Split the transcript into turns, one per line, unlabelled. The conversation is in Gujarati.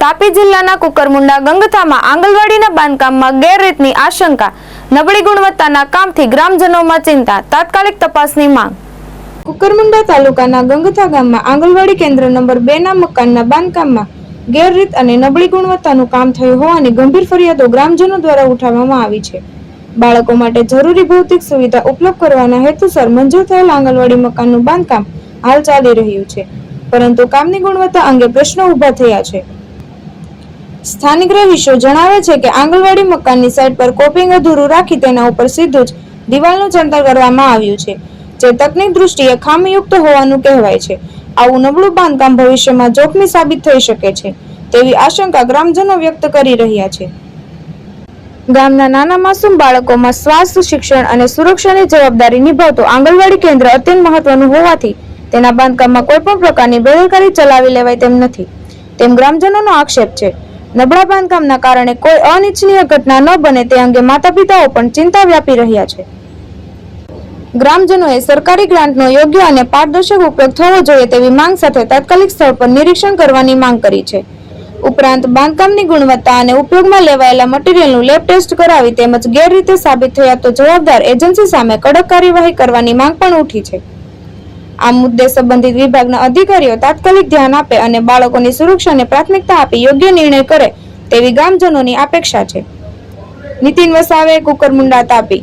તાપી જિલ્લાના કુકરમુંડા ગંગથામાં આંગણવાડીના બાંધકામમાં ગેરરીતની આશંકા. નબળી ગુણવત્તાના કામથી ગ્રામજનોમાં ચિંતા. તાત્કાલિક તપાસની માંગ. કુકરમુંડા તાલુકાના ગંગથા ગામમાં આંગણવાડી કેન્દ્ર નંબર બે ના મકાનના બાંધકામમાં ગેરરીત અને નબળી ગુણવત્તાનું કામ થયું હોવાની ગંભીર ફરિયાદો ગ્રામજનો દ્વારા ઉઠાવવામાં આવી છે. બાળકો માટે જરૂરી ભૌતિક સુવિધા ઉપલબ્ધ કરવાના હેતુસર મંજૂર થયેલ આંગણવાડી મકાનનું બાંધકામ હાલ ચાલી રહ્યું છે. પરંતુ કામની ગુણવત્તા અંગે પ્રશ્નો ઊભા થયા છે. સ્થાનિક રહીશો જણાવે છે કે આંગણવાડી મકાનની સાઇટ પર કોપિંગ અધૂરું રાખી તેના ઉપર સીધું જ દિવાલનું ચણતર કરવામાં આવ્યું છે, જે તકનીક દૃષ્ટિએ ખામીયુક્ત હોવાનું કહેવાય છે. આવું નબળું બાંધકામ ભવિષ્યમાં જોખમી સાબિત થઈ શકે છે, તેવી આશંકા ગ્રામજનો વ્યક્ત કરી રહ્યા છે. ગામના નાના માસૂમ બાળકોમાં સ્વાસ્થ્ય, શિક્ષણ અને સુરક્ષાની જવાબદારી નિભાવતો આંગણવાડી કેન્દ્ર અત્યંત મહત્વનું હોવાથી તેના બાંધકામમાં કોઈ પણ પ્રકારની બેદરકારી ચલાવી લેવાય તેમ નથી. તેમ ગ્રામજનોનો આક્ષેપ છે. નબળા બાંધકામના કારણે કોઈ અનિચ્છનીય ઘટના ન બને તે અંગે માતા પિતાઓ પણ ચિંતા વ્યાપી રહ્યા છે. ગ્રામજનોએ સરકારી ગ્રાન્ટનો યોગ્ય અને પારદર્શક ઉપયોગ થવો જોઈએ તેવી માંગ સાથે તાત્કાલિક સ્થળ પર નિરીક્ષણ કરવાની માંગ કરી છે. ઉપરાંત બાંધકામની ગુણવત્તા અને ઉપયોગમાં લેવાયેલા મટીરીયલનું લેબ ટેસ્ટ કરાવી તેમજ ગેરરીતે સાબિત થયા તો જવાબદાર એજન્સી સામે કડક કાર્યવાહી કરવાની માંગ પણ ઉઠી છે. આ મુદ્દે સંબંધિત વિભાગના અધિકારીઓ તાત્કાલિક ધ્યાન આપે અને બાળકોની સુરક્ષાને પ્રાથમિકતા આપી, યોગ્ય નિર્ણય કરે તેવી ગામજનોની અપેક્ષા છે. નીતિન વસાવે કુકરમુંડા તાપી.